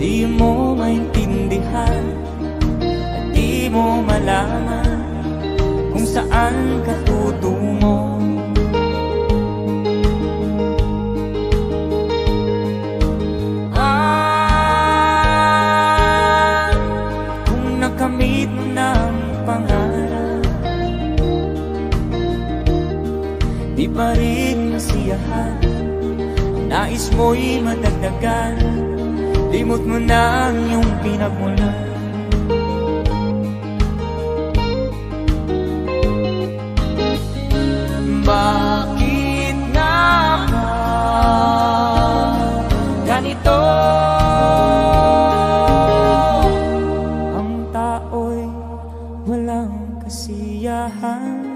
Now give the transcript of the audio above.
Di mo maintindihan At di mo malaman Kung saan ka tutungo. Ah, kung nakamit mo pangarap Di pa rin masiyahan. Nais mo'y madagdagan. Limot mo na ang iyong pinagmula. Bakit nga ba ganito? Ang tao'y walang kasiyahan.